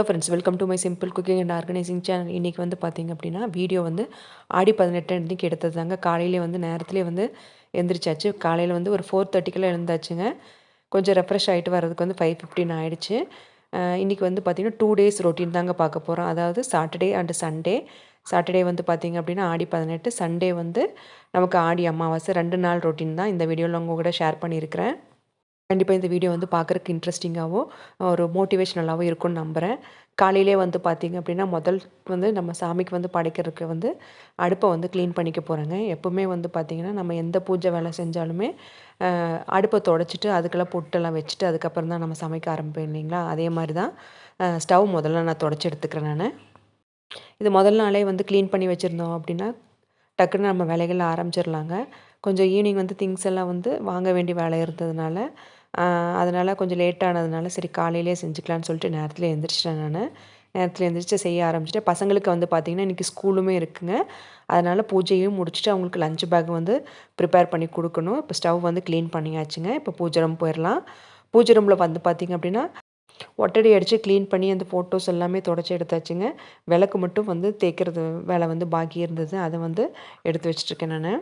Hello friends welcome to my simple cooking and organising channel இன்றைக்கி வந்து பார்த்திங்க அப்படின்னா வீடியோ வந்து ஆடி பதினெட்டு அன்றைக்கி எடுத்ததாங்க காலையிலே வந்து நேரத்துலேயே வந்து எந்திரிச்சாச்சு. காலையில் வந்து ஒரு ஃபோர் தேர்ட்டிக்கெலாம் எழுந்தாச்சுங்க. கொஞ்சம் ரெஃப்ரெஷ் ஆகிட்டு வர்றதுக்கு வந்து ஃபைவ் ஃபிஃப்டின் ஆகிடுச்சு இன்றைக்கி வந்து பார்த்திங்கன்னா டூ டேஸ் ரொட்டீன் தாங்க பார்க்க போகிறோம் அதாவது சாட்டர்டே அண்டு சண்டே சாட்டர்டே வந்து பார்த்திங்க அப்படின்னா ஆடி பதினெட்டு. சண்டே வந்து நமக்கு ஆடி அமாவாசை. ரெண்டு நாள் ரொட்டீன் தான். இந்த வீடியோவில் உங்கள் கூட ஷேர் பண்ணியிருக்கிறேன். கண்டிப்பாக இந்த வீடியோ வந்து பார்க்குறக்கு இன்ட்ரெஸ்டிங்காகவும் ஒரு மோட்டிவேஷ்னலாகவும் இருக்கும்னு நம்புகிறேன் காலையிலே வந்து பார்த்திங்க அப்படின்னா முதல் வந்து நம்ம சாமிக்கு வந்து படைக்கிறதுக்கு வந்து அடுப்பை வந்து க்ளீன் பண்ணிக்க போகிறேங்க எப்போவுமே வந்து பார்த்திங்கன்னா நம்ம எந்த பூஜை வேலை செஞ்சாலுமே அடுப்பை தொடச்சிட்டு அதுக்கெல்லாம் பொட்டெல்லாம் வச்சுட்டு அதுக்கப்புறம் தான் நம்ம சமைக்க ஆரம்பிப்போம் இல்லைங்களா? அதே மாதிரி தான் ஸ்டவ் முதல்ல நான் தொடச்சி எடுத்துக்கிறேன் நான். இது முதல் நாளே வந்து க்ளீன் பண்ணி வச்சுருந்தோம் அப்படின்னா டக்குன்னு நம்ம வேலைகள் ஆரம்பிச்சிடலாங்க கொஞ்சம் ஈவினிங் வந்து திங்ஸ் எல்லாம் வந்து வாங்க வேண்டிய வேலை இருந்ததுனால அதனால் கொஞ்சம் லேட் ஆனதுனால சரி காலையிலே செஞ்சுக்கலான்னு சொல்லிட்டு நேரத்தில் எழுந்திரிச்சிட்டேன் நான். நேரத்தில் எழுந்திரிச்சு செய்ய ஆரம்பிச்சிட்டேன். பசங்களுக்கு வந்து பார்த்திங்கன்னா இன்றைக்கி ஸ்கூலுமே இருக்குங்க. அதனால் பூஜையும் முடிச்சுட்டு அவங்களுக்கு லஞ்ச் பேக் வந்து ப்ரிப்பேர் பண்ணி கொடுக்கணும். இப்போ ஸ்டவ் வந்து க்ளீன் பண்ணியாச்சுங்க. இப்போ பூஜை ரூம் போயிடலாம் பூஜை ரூமில் வந்து பார்த்திங்க அப்படின்னா ஒட்டடி அடித்து க்ளீன் பண்ணி அந்த ஃபோட்டோஸ் எல்லாமே தொடச்சி எடுத்தாச்சுங்க. விளக்கு மட்டும் வந்து தேய்க்கிறது வேலை வந்து பாக்கி இருந்தது. அதை வந்து எடுத்து வச்சிட்ருக்கேன் நான்.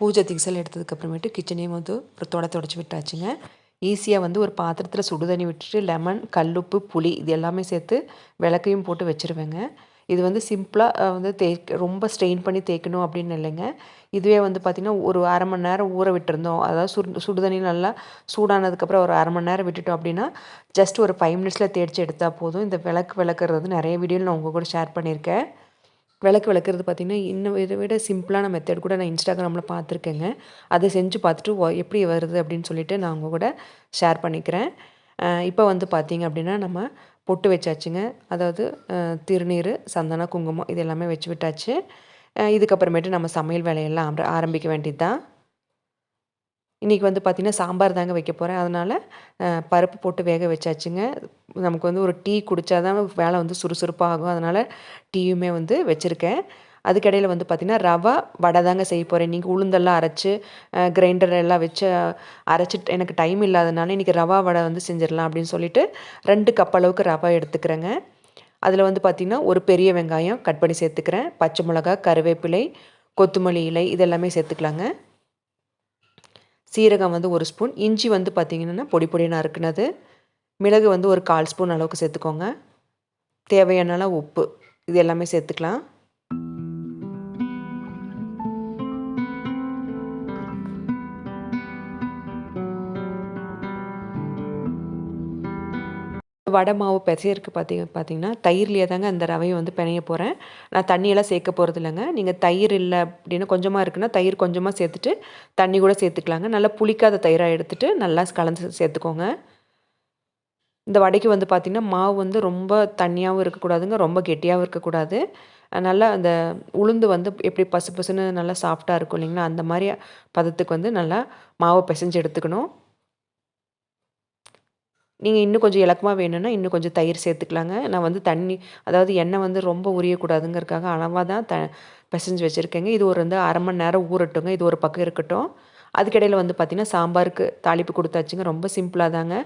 பூஜை திங்ஸல் எடுத்ததுக்கப்புறமேட்டு கிச்சனையும் வந்து ஒரு தொட தொடச்சி விட்டாச்சுங்க. ஈஸியாக வந்து ஒரு பாத்திரத்தில் சுடு தண்ணி விட்டுட்டு லெமன் கல்லுப்பு புளி இது எல்லாமே சேர்த்து விளக்கையும் போட்டு வச்சுருவேங்க. இது வந்து சிம்பிளாக வந்து தேய்க்க ரொம்ப ஸ்ட்ரெயின் பண்ணி தேய்க்கணும் அப்படின்னு இல்லைங்க. இதுவே வந்து பார்த்திங்கன்னா ஒரு அரை மணி நேரம் ஊற விட்டுருந்தோம். அதாவது சுடு சுடு தண்ணி நல்லா சூடானதுக்கப்புறம் ஒரு அரை மணி நேரம் விட்டுட்டோம் அப்படின்னா ஜஸ்ட் ஒரு ஃபைவ் மினிட்ஸில் தேய்ச்சி எடுத்தால் போதும். இந்த விளக்கு விளக்குறது நிறைய வீடியோவில் நான் உங்கள் கூட ஷேர் பண்ணியிருக்கேன். விளக்கு விளக்குறது பார்த்திங்கன்னா இன்னும் இதை விட சிம்பிளான மெத்தட் கூட நான் இன்ஸ்டாகிராமில் பார்த்துருக்கேங்க. அதை செஞ்சு பார்த்துட்டு எப்படி வருது? அப்படின்னு சொல்லிட்டு நான் உங்கள் கூட ஷேர் பண்ணிக்கிறேன். இப்போ வந்து பார்த்திங்க அப்படின்னா நம்ம பொட்டு வச்சாச்சுங்க. அதாவது திருநீர் சந்தன குங்குமம் இது எல்லாமே வச்சு விட்டாச்சு. இதுக்கப்புறமேட்டு நம்ம சமையல் வேலையெல்லாம் ஆரம்பிக்க வேண்டியது தான் இன்றைக்கி வந்து பார்த்திங்கன்னா சாம்பார் தாங்க வைக்க போகிறேன் அதனால் பருப்பு போட்டு வேக வச்சாச்சுங்க. நமக்கு வந்து ஒரு டீ குடித்தா தான் வேலை வந்து சுறுசுறுப்பாக ஆகும். அதனால் டீயுமே வந்து வச்சுருக்கேன். அதுக்கடையில் வந்து பார்த்திங்கன்னா ரவா வடை தாங்க செய்ய போகிறேன் நீங்கள் உளுந்தெல்லாம் அரைச்சி கிரைண்டர் எல்லாம் வச்சு அரைச்சிட்டு எனக்கு டைம் இல்லாதனால இன்றைக்கி ரவா வடை வந்து செஞ்சிடலாம் அப்படின்னு சொல்லிட்டு ரெண்டு கப் அளவுக்கு ரவா எடுத்துக்கிறேங்க. அதில் வந்து பார்த்திங்கன்னா ஒரு பெரிய வெங்காயம் கட் பண்ணி சேர்த்துக்கிறேன். பச்சை மிளகா கருவேப்பிலை கொத்தமல்லி இலை இதெல்லாமே சேர்த்துக்கலாங்க. சீரகம் வந்து ஒரு ஸ்பூன் இஞ்சி வந்து பார்த்திங்கன்னா பொடி பொடினா நறுக்குனது. மிளகு வந்து ஒரு கால் ஸ்பூன் அளவுக்கு சேர்த்துக்கோங்க. தேவையான உப்பு இது எல்லாமே சேர்த்துக்கலாம். வடை மாவு பிசையறதுக்கு பார்த்திங்க பார்த்திங்கன்னா தயிர்லேயே தாங்க அந்த ரவையை வந்து பிணைய போகிறேன் நான் தண்ணியெல்லாம் சேர்க்க போகிறது இல்லைங்க நீங்கள் தயிர் இல்லை அப்படின்னு கொஞ்சமாக இருக்குன்னா தயிர் கொஞ்சமாக சேர்த்துட்டு தண்ணி கூட சேர்த்துக்கலாங்க. நல்லா புளிக்காத தயிராக எடுத்துகிட்டு நல்லா கலந்து சேர்த்துக்கோங்க. இந்த வடைக்கு வந்து பார்த்திங்கன்னா மாவு வந்து ரொம்ப தண்ணியாகவும் இருக்கக்கூடாதுங்க. ரொம்ப கெட்டியாகவும் இருக்கக்கூடாது. நல்லா அந்த உளுந்து வந்து எப்படி பசு பசுன்னு நல்லா சாஃப்டாக இருக்கும் இல்லைங்களா? அந்த மாதிரி பதத்துக்கு வந்து நல்லா மாவை பிசைஞ்சு எடுத்துக்கணும். நீங்கள் இன்னும் கொஞ்சம் இலக்கமாக வேணும்னா இன்னும் கொஞ்சம் தயிர் சேர்த்துக்கலாங்க. நான் வந்து தண்ணி அதாவது எண்ணெய் வந்து ரொம்ப உரியக்கூடாதுங்கிறதுக்காக அளவாக தான் த பிசைஞ்சு வச்சுருக்கேங்க. இது ஒரு வந்து அரை மணி நேரம் ஊறட்டுங்க. இது ஒரு பக்கம் இருக்கட்டும். அதுக்கிடையில் வந்து பார்த்திங்கன்னா சாம்பாருக்கு தாளிப்பு கொடுத்தாச்சுங்க. ரொம்ப சிம்பிளாக தாங்க.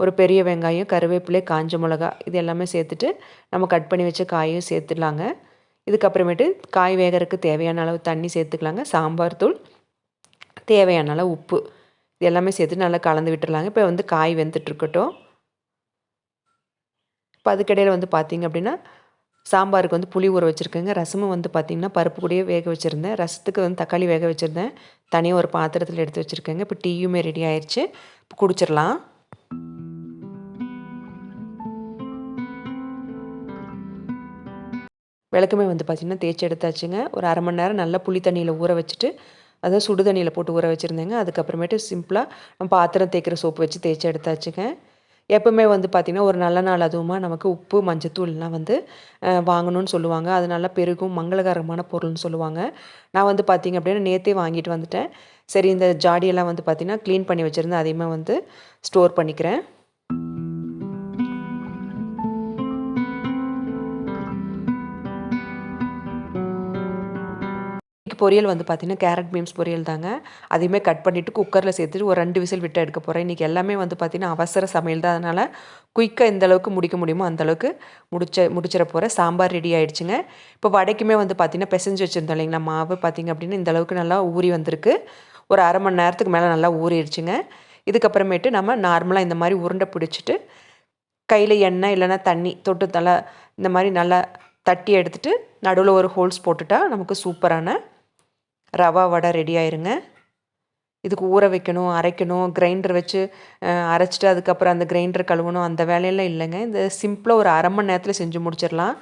ஒரு பெரிய வெங்காயம் கருவேப்பிலை காஞ்ச மிளகா இது எல்லாமே சேர்த்துட்டு நம்ம கட் பண்ணி வச்ச காயும் சேர்த்துடலாங்க. இதுக்கப்புறமேட்டு காய் வேகிறதுக்கு தேவையான அளவு தண்ணி சேர்த்துக்கலாங்க. சாம்பார் தூள் தேவையான அளவு உப்பு. இது எல்லாமே சேர்த்து நல்லா கலந்து விட்டுறலாங்க. இப்போ வந்து காய் வெந்துட்டுருக்கட்டும். இப்போ அதுக்கிடையில் வந்து பார்த்திங்க அப்படின்னா சாம்பாருக்கு வந்து புளி ஊற வச்சுருக்கேங்க. ரசமும் வந்து பார்த்திங்கன்னா பருப்பு கூடயே வேக வச்சுருந்தேன். ரசத்துக்கு வந்து தக்காளி வேக வச்சுருந்தேன். தனியாக ஒரு பாத்திரத்தில் எடுத்து வச்சுருக்கேங்க. இப்போ டீயுமே ரெடி ஆயிடுச்சு இப்போ குடிச்சிடலாம். விளக்குமே வந்து பார்த்திங்கன்னா தேய்ச்சி எடுத்தாச்சுங்க. ஒரு அரை மணி நேரம் நல்லா புளி தண்ணியில் ஊற வச்சுட்டு அதை சுடு தண்ணியில் போட்டு ஊற வச்சுருந்தேங்க. அதுக்கப்புறமேட்டு சிம்பிளாக நம்ம பாத்திரம் தேய்க்கிற சோப்பு வச்சு தேய்ச்சி எடுத்தாச்சுங்க. எப்போவுமே வந்து பார்த்திங்கன்னா ஒரு நல்ல நாள் அதுவுமா நமக்கு உப்பு மஞ்சத்தூள்லாம் வந்து வாங்கணும்னு சொல்லுவாங்க. அது நல்லா பெருகும் மங்களகரமான பொருள்னு சொல்லுவாங்க. நான் வந்து பார்த்திங்க அப்படின்னா நேற்றே வாங்கிட்டு வந்துட்டேன். சரி இந்த ஜாடியெல்லாம் வந்து பார்த்திங்கன்னா க்ளீன் பண்ணி வச்சுருந்தேன். அதையுமே வந்து ஸ்டோர் பண்ணிக்கிறேன். இன்றைக்கி பொரியல் வந்து பார்த்திங்கன்னா கேரட் பீன்ஸ் பொரியல் தாங்க. அதையுமே கட் பண்ணிவிட்டு குக்கரில் சேர்த்துட்டு ஒரு ரெண்டு விசில் விட்டு எடுக்க போகிறேன் இன்றைக்கி எல்லாமே வந்து பார்த்திங்கன்னா அவசர சமையல் தான். அதனால் குயிக்காக எந்த அளவுக்கு முடிக்க முடியுமோ அந்தளவுக்கு முடிச்ச முடிச்சிட போகிறேன் சாம்பார் ரெடி ஆகிடுச்சுங்க இப்போ வடைக்குமே வந்து பார்த்திங்கன்னா பிசைஞ்சு வச்சுருந்தோம் இல்லைங்களா மாவு பார்த்திங்க அப்படின்னா இந்த அளவுக்கு நல்லா ஊறி வந்திருக்கு. ஒரு அரை மணி நேரத்துக்கு மேலே நல்லா ஊறிடுச்சுங்க. இதுக்கப்புறமேட்டு நம்ம நார்மலாக இந்த மாதிரி உருண்டை பிடிச்சிட்டு கையில் எண்ணெய் இல்லைன்னா தண்ணி தொட்டு நல்லா இந்த மாதிரி நல்லா தட்டி எடுத்துகிட்டு நடுவில் ஒரு ஹோல்ஸ் போட்டுட்டால் நமக்கு சூப்பரான ரவா வடை ரெடி ஆயிருங்க. இதுக்கு ஊற வைக்கணும் அரைக்கணும் கிரைண்டர் வச்சு அரைச்சிட்டு அதுக்கப்புறம் அந்த கிரைண்டர் கழுவணும் அந்த வேலையெல்லாம் இல்லைங்க. இந்த சிம்பிளாக ஒரு அரை மணி நேரத்தில் செஞ்சு முடிச்சிடலாம்.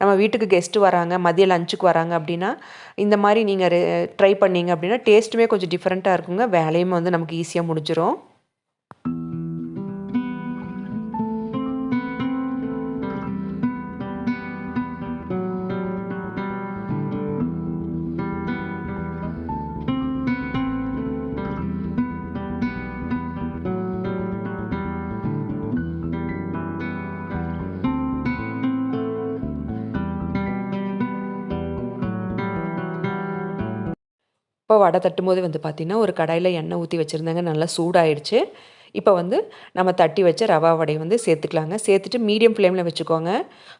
நம்ம வீட்டுக்கு கெஸ்ட்டு வராங்க மதிய லஞ்சுக்கு வராங்க அப்படின்னா இந்த மாதிரி நீங்கள் ட்ரை பண்ணிங்க அப்படின்னா டேஸ்ட்டுமே கொஞ்சம் டிஃப்ரெண்ட்டாக இருக்குங்க. வேலையுமே வந்து நமக்கு ஈஸியாக முடிஞ்சிடும் இப்போ தட்டும்போது வந்து பார்த்திங்கன்னா ஒரு கடாயில் எண்ணெய் ஊற்றி வச்சுருந்தாங்க. நல்லா சூடாயிடுச்சு. இப்போ வந்து நம்ம தட்டி வச்ச ரவா வடையை வந்து சேர்த்துக்கலாங்க. சேர்த்துட்டு மீடியம் ஃப்ளேமில் வச்சுக்கோங்க.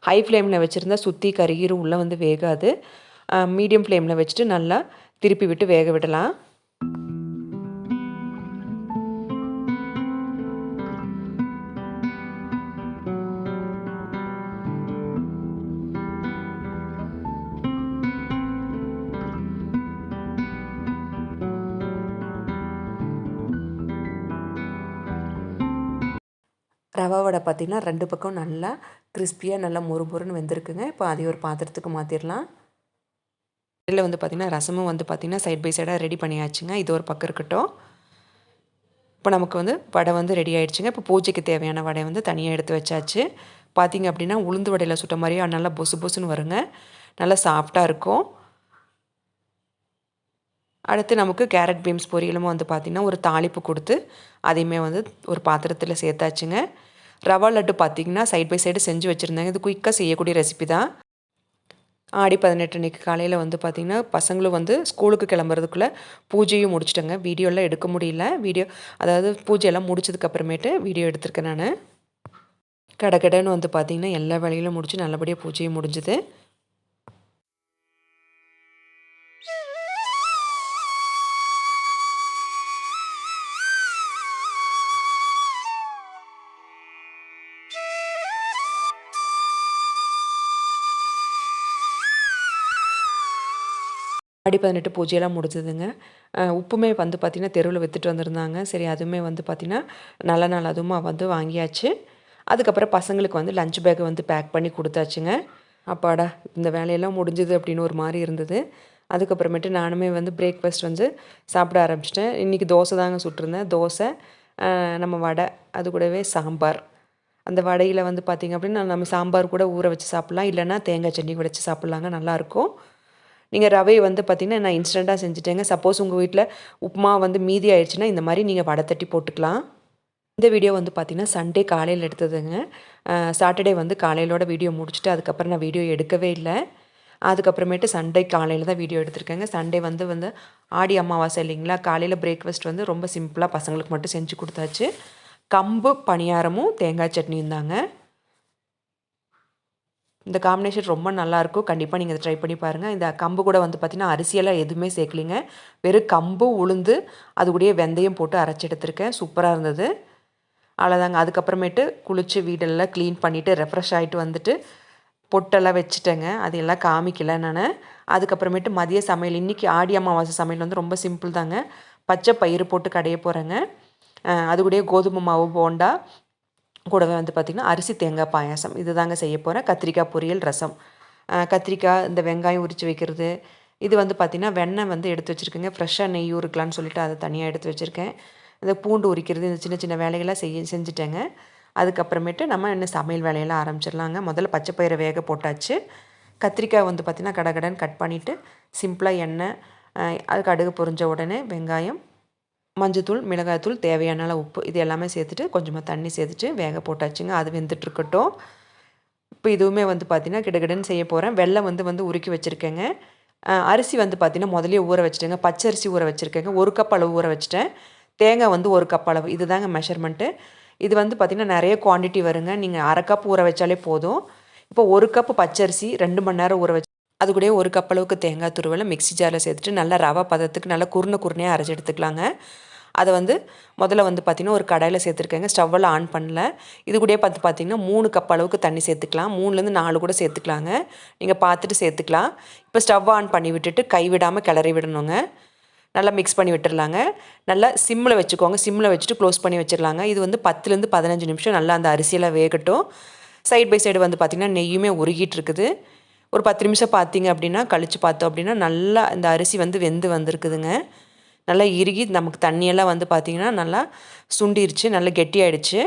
ஹை ஃப்ளேமில் வச்சுருந்தா சுற்றி கருகிரும் உள்ளே வந்து வேகாது. மீடியம் ஃப்ளேமில் வச்சுட்டு நல்லா திருப்பி விட்டு வேக விடலாம். ரவை வடை பார்த்திங்கன்னா ரெண்டு பக்கம் நல்லா கிறிஸ்பியாக நல்லா மொறு மொறுன்னு வெந்திருக்குங்க. இப்போ அதை ஒரு பாத்திரத்துக்கு மாற்றிடலாம் இதில் வந்து பார்த்திங்கன்னா ரசமும் வந்து பார்த்திங்கன்னா சைட் பை சைடாக ரெடி பண்ணியாச்சுங்க. இது ஒரு பக்கம் இருக்கட்டும். இப்போ நமக்கு வந்து வடை வந்து ரெடி ஆகிடுச்சுங்க இப்போ பூஜைக்கு தேவையான வடை வந்து தனியாக எடுத்து வச்சாச்சு. பார்த்திங்க அப்படின்னா உளுந்து வடையில் சுட்ட மாதிரியே நல்லா பொசு பொசுன்னு வருங்க. நல்லா சாஃப்டாக இருக்கும். அடுத்து நமக்கு கேரட் பீன்ஸ் பொரியலும் வந்து பார்த்திங்கன்னா ஒரு தாளிப்பு கொடுத்து அதையுமே வந்து ஒரு பாத்திரத்தில் சேர்த்தாச்சுங்க. ரவா லட்டு பார்த்திங்கன்னா சைட் பை சைடு செஞ்சு வச்சுருந்தாங்க. இது குயிக்காக செய்யக்கூடிய ரெசிபி தான். ஆடி பதினெட்டு அன்றைக்கி காலையில் வந்து பார்த்திங்கன்னா பசங்களும் வந்து ஸ்கூலுக்கு கிளம்புறதுக்குள்ளே பூஜையும் முடிச்சிட்டேங்க. வீடியோலாம் எடுக்க முடியல. வீடியோ அதாவது பூஜையெல்லாம் முடிச்சதுக்கப்புறமேட்டு வீடியோ எடுத்திருக்கேன் நான். கடை கடைன்னு வந்து பார்த்திங்கன்னா எல்லா வேலையிலும் முடிச்சு நல்லபடியாக பூஜையும் முடிஞ்சுது. ஆடி பதினெட்டு பூஜையெல்லாம் முடிஞ்சதுங்க. உப்புமே வந்து பார்த்திங்கன்னா தெருவில் விற்றுட்டு வந்திருந்தாங்க. சரி அதுவுமே வந்து பார்த்திங்கன்னா நல்ல நாள் அதுவும் வந்து வாங்கியாச்சு. அதுக்கப்புறம் பசங்களுக்கு வந்து லஞ்ச் பேக் வந்து பேக் பண்ணி கொடுத்தாச்சுங்க. அப்பாடா இந்த வேலையெல்லாம் முடிஞ்சுது அப்படின்னு ஒரு மாதிரி இருந்தது. அதுக்கப்புறமேட்டு நானுமே வந்து பிரேக்ஃபாஸ்ட் வந்து சாப்பிட ஆரம்பிச்சிட்டேன். இன்றைக்கி தோசை தாங்க சுட்டிருந்தேன். தோசை நம்ம வடை அது கூடவே சாம்பார். அந்த வடையில் வந்து பார்த்திங்க அப்படின்னா நம்ம சாம்பார் கூட ஊற வச்சு சாப்பிட்லாம். இல்லைன்னா தேங்காய் சட்னி வச்சு சாப்பிட்லாங்க. நல்லாயிருக்கும் நீங்கள் ரவை வந்து பார்த்திங்கன்னா நான் இன்ஸ்டண்ட்டாக செஞ்சுட்டேங்க. சப்போஸ் உங்கள் வீட்டில் உப்புமா வந்து மீதி ஆயிடுச்சுன்னா இந்த மாதிரி நீங்கள் வடை தட்டி போட்டுக்கலாம். இந்த வீடியோ வந்து பார்த்திங்கன்னா சண்டே காலையில் எடுத்ததுங்க. சாட்டர்டே வந்து காலையிலோட வீடியோ முடிச்சுட்டு அதுக்கப்புறம் நான் வீடியோ எடுக்கவே இல்லை. அதுக்கப்புறமேட்டு சண்டே காலையில் தான் வீடியோ எடுத்திருக்கேங்க. சண்டே வந்து வந்து ஆடி அமாவாசை இல்லைங்களா? காலையில் பிரேக்ஃபாஸ்ட் வந்து ரொம்ப சிம்பிளாக பசங்களுக்கு மட்டும் செஞ்சு கொடுத்தாச்சு. கம்பு பணியாரமும் தேங்காய் சட்னியும் தாங்க. இந்த காம்பினேஷன் ரொம்ப நல்லாயிருக்கும் கண்டிப்பாக நீங்கள் ட்ரை பண்ணி பாருங்கள் இந்த கம்பு கூட வந்து பார்த்திங்கன்னா அரிசியெல்லாம் எதுவுமே சேர்க்கலிங்க. வெறும் கம்பு உளுந்து அது கூடயே வெந்தயம் போட்டு அரைச்சி எடுத்திருக்கேன். சூப்பராக இருந்தது. அவ்வளோதாங்க அதுக்கப்புறமேட்டு குளித்து வீடெல்லாம் க்ளீன் பண்ணிவிட்டு ரெஃப்ரெஷ் ஆகிட்டு வந்துட்டு பொட்டெல்லாம் வச்சுட்டேங்க. அது எல்லாம் காமிக்கல நான். அதுக்கப்புறமேட்டு மதிய சமையல். இன்றைக்கி ஆடி அமாவாசை சமையல் வந்து ரொம்ப சிம்பிள் தாங்க. பச்சை பயிறு போட்டு கடைய போகிறேங்க அது கூடயே கோதுமை மாவு போண்டா கூடவே வந்து பார்த்திங்கன்னா அரிசி தேங்காய் பாயாசம். இது தாங்க செய்ய போகிறேன் கத்திரிக்காய் பொரியல் ரசம். கத்திரிக்காய் இந்த வெங்காயம் உரித்து வைக்கிறது. இது வந்து பார்த்திங்கன்னா வெண்ணெய் வந்து எடுத்து வச்சுருக்கேங்க. ஃப்ரெஷ்ஷாக நெய் உருக்கலான்னு சொல்லிட்டு அதை தனியாக எடுத்து வச்சுருக்கேன். இந்த பூண்டு உரிக்கிறது இந்த சின்ன சின்ன வேலைகளாக செய்ய செஞ்சுட்டேங்க. அதுக்கப்புறமேட்டு நம்ம இன்னும் சமையல் வேலையெல்லாம் ஆரம்பிச்சிடலாங்க. முதல்ல பச்சை பயிரை வேக போட்டாச்சு. கத்திரிக்காய் வந்து பார்த்திங்கன்னா கடகடன்னு கட் பண்ணிவிட்டு சிம்பிளாக எண்ணெய் அது கடுகு பொரிஞ்ச உடனே வெங்காயம் மஞ்சத்தூள் மிளகாய்த்தூள் தேவையான அளவு உப்பு இது எல்லாமே சேர்த்துட்டு கொஞ்சமாக தண்ணி சேர்த்துட்டு வேக போட்டாச்சுங்க. அது வெந்துட்டுருக்கட்டும். இப்போ இதுவுமே வந்து பார்த்திங்கன்னா கிடகிடன்னு செய்ய போகிறேன் வெள்ளம் வந்து வந்து உருக்கி வச்சுருக்கேங்க. அரிசி வந்து பார்த்திங்கன்னா முதலே ஊற வச்சுட்டேங்க. பச்சரிசி ஊற வச்சுருக்கேங்க. ஒரு கப் அளவு ஊற வச்சுட்டேன். தேங்காய் வந்து ஒரு கப் அளவு. இதுதாங்க மெஷர்மெண்ட்டு இது வந்து பார்த்திங்கன்னா நிறைய குவான்டிட்டி வருங்க. நீங்கள் அரை கப் ஊற வச்சாலே போதும். இப்போ ஒரு கப் பச்சரிசி ரெண்டு மணி நேரம் ஊற வச்சு அது கூடயே ஒரு கப் அளவுக்கு தேங்காய் துருவலை மிக்ஸி ஜாரில் சேர்த்துட்டு நல்லா ரவை பதத்துக்கு நல்லா குருணை குருணையாக அரைச்சி எடுத்துக்கலாங்க. அதை வந்து முதல்ல வந்து பார்த்திங்கன்னா ஒரு கடையில் சேர்த்துருக்கேங்க. ஸ்டவ்வில் ஆன் பண்ணல. இது கூடயே பார்த்து பார்த்திங்கன்னா மூணு கப் அளவுக்கு தண்ணி சேர்த்துக்கலாம். மூணுலேருந்து நாலு கூட சேர்த்துக்கலாங்க. நீங்கள் பார்த்துட்டு சேர்த்துக்கலாம். இப்போ ஸ்டவ் ஆன் பண்ணி விட்டுட்டு கைவிடாமல் கிளறி விடணுங்க. நல்லா மிக்ஸ் பண்ணி விட்டுடலாங்க நல்லா சிம்மில் வச்சுக்கோங்க. சிம்மில் வச்சுட்டு க்ளோஸ் பண்ணி வச்சிடலாங்க. இது வந்து பத்துலேருந்து பதினஞ்சு நிமிஷம் நல்லா அந்த அரிசியெல்லாம் வேகட்டும். சைட் பை சைடு வந்து பார்த்திங்கன்னா நெய்யுமே உருகிட்டு இருக்குது. ஒரு பத்து நிமிஷம் பார்த்தீங்க அப்படின்னா கழித்து பார்த்தோம் அப்படின்னா நல்லா இந்த அரிசி வந்து வெந்து வந்திருக்குதுங்க. நல்லா இறுகி நமக்கு தண்ணியெல்லாம் வந்து பார்த்திங்கன்னா நல்லா சுண்டிருச்சு நல்லா கெட்டியாயிடுச்சு.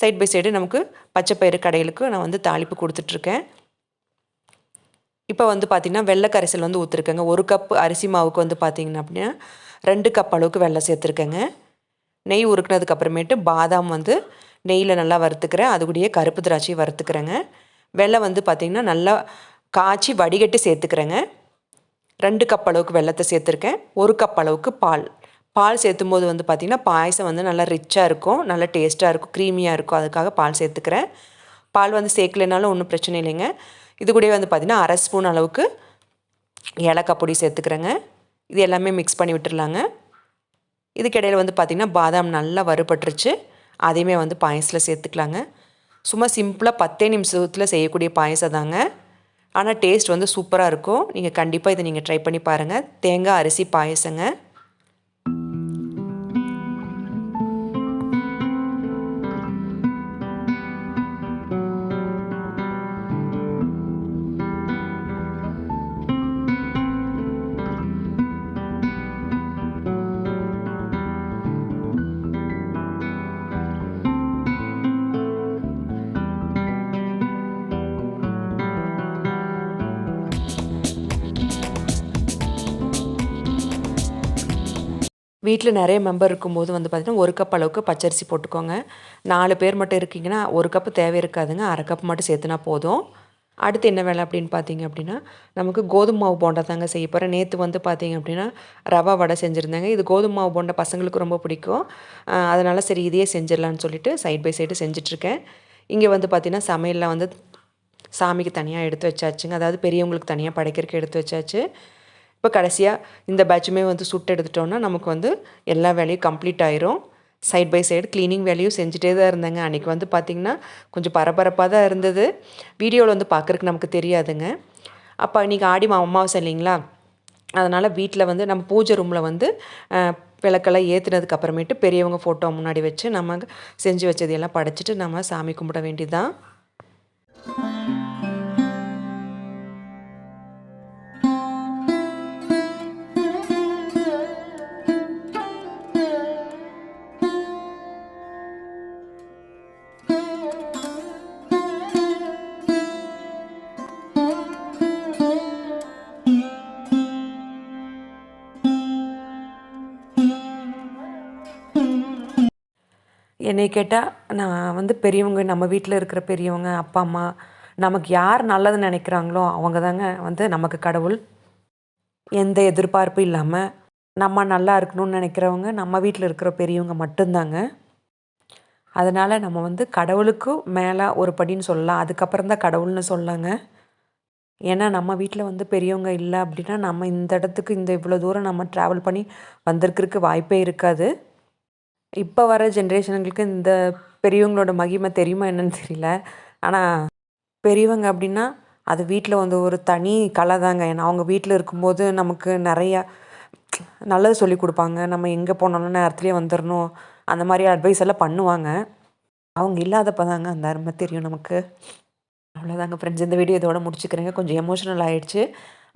சைட் பை சைடு நமக்கு பச்சை பயிறு கடைகளுக்கு நான் வந்து தாளிப்பு கொடுத்துட்ருக்கேன். இப்போ வந்து பார்த்திங்கன்னா வெள்ளை கரைசல் வந்து ஊற்றுருக்கேங்க ஒரு கப் அரிசி மாவுக்கு வந்து பார்த்திங்கன்னா அப்படின்னா ரெண்டு கப் அளவுக்கு வெள்ளை சேர்த்துருக்கேங்க. நெய் உருக்குனதுக்கப்புறமேட்டு பாதாம் வந்து நெய்யில் நல்லா வறுத்துக்கிறேன். அது கூடயே கருப்பு திராட்சையை வறுத்துக்கிறேங்க. வெள்ளை வந்து பார்த்திங்கன்னா நல்லா காய்ச்சி வடிகட்டி சேர்த்துக்கிறேங்க. ரெண்டு கப் அளவுக்கு வெள்ளத்தை சேர்த்துருக்கேன். ஒரு கப் அளவுக்கு பால். பால் சேர்த்தும் போது வந்து பார்த்திங்கன்னா பாயசம் வந்து நல்லா ரிச்சாக இருக்கும் நல்லா டேஸ்ட்டாக இருக்கும் க்ரீமியாக இருக்கும். அதுக்காக பால் சேர்த்துக்கிறேன். பால் வந்து சேர்க்கலைனாலும் ஒன்றும் பிரச்சனை இல்லைங்க. இது கூடயே வந்து பார்த்திங்கன்னா அரை ஸ்பூன் அளவுக்கு ஏலக்காய் பொடி சேர்த்துக்கிறேங்க. இது எல்லாமே மிக்ஸ் பண்ணி விட்டுர்லாங்க இதுக்கிடையில் வந்து பார்த்திங்கன்னா பாதாம் நல்லா வறுபட்டுருச்சு. அதையுமே வந்து பாயசத்தில் சேர்த்துக்கலாங்க. சும்மா சிம்பிளாக பத்தே நிமிஷத்தில் செய்யக்கூடிய பாயசம் தாங்க. ஆனால் டேஸ்ட் வந்து சூப்பராக இருக்கும். நீங்கள் கண்டிப்பாக இதை நீங்கள் ட்ரை பண்ணி பாருங்கள் தேங்காய் அரிசி பாயசங்க. வீட்டில் நிறைய மெம்பர் இருக்கும்போது வந்து பார்த்திங்கன்னா ஒரு கப் அளவுக்கு பச்சரிசி போட்டுக்கோங்க. நாலு பேர் மட்டும் இருக்கீங்கன்னா ஒரு கப்பு தேவை இருக்காதுங்க. அரை கப் மட்டும் சேர்த்துனா போதும். அடுத்து என்ன வேலை அப்படின்னு பார்த்தீங்க அப்படின்னா நமக்கு கோதுமை மாவு போண்டா தாங்க செய்ய போகிறேன் நேற்று வந்து பார்த்தீங்க அப்படின்னா ரவா வடை செஞ்சுருந்தாங்க. இது கோதுமை மாவு போண்டா பசங்களுக்கு ரொம்ப பிடிக்கும். அதனால் சரி இதையே செஞ்சிடலான்னு சொல்லிட்டு சைட் பை சைடு செஞ்சிட்ருக்கேன் இங்கே வந்து பார்த்திங்கன்னா சமையலில் வந்து சாமிக்கு தனியாக எடுத்து வச்சாச்சுங்க. அதாவது பெரியவங்களுக்கு தனியாக படைக்கிறதுக்கு எடுத்து வச்சாச்சு. இப்போ கடைசியாக இந்த பேட்சுமே வந்து சுட்டு எடுத்துட்டோன்னா நமக்கு வந்து எல்லா வேலையும் கம்ப்ளீட் ஆயிரும். சைட் பை சைடு க்ளீனிங் வேலையும் செஞ்சுட்டே தான் இருந்தேங்க. அன்றைக்கி வந்து பார்த்திங்கன்னா கொஞ்சம் பரபரப்பாக தான் இருந்தது. வீடியோவில் வந்து பார்க்குறக்கு நமக்கு தெரியாதுங்க. அப்போ இன்றைக்கி ஆடி மா அமாவாசை இல்லைங்களா? அதனால் வீட்டில் வந்து நம்ம பூஜை ரூமில் வந்து விளக்கெல்லாம் ஏற்றுனதுக்கு அப்புறமேட்டு பெரியவங்க ஃபோட்டோ முன்னாடி வச்சு நம்ம செஞ்சு வச்சதையெல்லாம் படைச்சிட்டு நம்ம சாமி கும்பிட வேண்டியதுதான். என்னை கேட்டால் நான் வந்து பெரியவங்க நம்ம வீட்டில் இருக்கிற பெரியவங்க அப்பா அம்மா நமக்கு யார் நல்லது நினைக்கிறாங்களோ அவங்க தாங்க வந்து நமக்கு கடவுள். எந்த எதிர்பார்ப்பும் இல்லாமல் நம்ம நல்லா இருக்கணும்னு நினைக்கிறவங்க நம்ம வீட்டில் இருக்கிற பெரியவங்க மட்டும்தாங்க. அதனால் நம்ம வந்து கடவுளுக்கும் மேலே ஒரு படின்னு சொல்லலாம். அதுக்கப்புறம் தான் கடவுள்னு சொல்லலாங்க ஏன்னா நம்ம வீட்டில் வந்து பெரியவங்க இல்லை அப்படின்னா நம்ம இந்த இடத்துக்கு இந்த இவ்வளோ தூரம் நம்ம ட்ராவல் பண்ணி வந்திருக்கிறதுக்கு வாய்ப்பே இருக்காது. இப்போ வர ஜென்ரேஷனுங்களுக்கு இந்த பெரியவங்களோட மகிமை தெரியுமா என்னன்னு தெரியல. ஆனால் பெரியவங்க அப்படின்னா அது வீட்டில் வந்து ஒரு தனி கலை தாங்க ஏன்னா அவங்க வீட்டில் இருக்கும்போது நமக்கு நிறையா நல்லது சொல்லி கொடுப்பாங்க. நம்ம எங்கே போனாலும் நேரத்துலேயே வந்துடணும் அந்த மாதிரி அட்வைஸ் எல்லாம் பண்ணுவாங்க. அவங்க இல்லாதப்ப தாங்க அந்த அருமை தெரியும் நமக்கு. அவ்வளோதாங்க ஃப்ரெண்ட்ஸ் இந்த வீடியோ இதோட முடிச்சுக்கிறேங்க. கொஞ்சம் எமோஷனல் ஆகிடுச்சு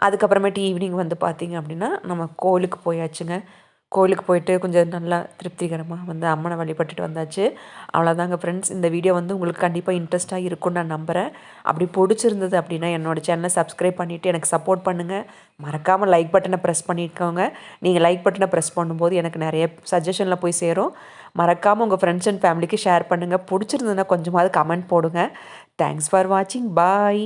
அதுக்கப்புறமேட்டு ஈவினிங் வந்து பார்த்தீங்க அப்படின்னா நம்ம கோயிலுக்கு போயாச்சுங்க. கோயிலுக்கு போயிட்டு கொஞ்சம் நல்லா திருப்திகரமாக வந்து அம்மனை வழிபட்டுட்டு வந்தாச்சு. அவ்வளோதாங்க ஃப்ரெண்ட்ஸ் இந்த வீடியோ வந்து உங்களுக்கு கண்டிப்பாக இன்ட்ரெஸ்ட்டாக இருக்கும்னு நான் நம்புகிறேன் அப்படி பிடிச்சிருந்தது அப்படின்னா என்னோடய சேனலை சப்ஸ்கிரைப் பண்ணிவிட்டு எனக்கு சப்போர்ட் பண்ணுங்கள் மறக்காமல் லைக் பட்டனை ப்ரெஸ் பண்ணிக்கோங்க. நீங்கள் லைக் பட்டனை ப்ரெஸ் பண்ணும்போது எனக்கு நிறைய சஜஷனில் போய் சேரும். மறக்காமல் உங்கள் ஃப்ரெண்ட்ஸ் அண்ட் ஃபேமிலிக்கு ஷேர் பண்ணுங்கள் பிடிச்சிருந்ததுன்னா கொஞ்சமாவது கமெண்ட் போடுங்க. தேங்க்ஸ் ஃபார் வாட்சிங் பாய்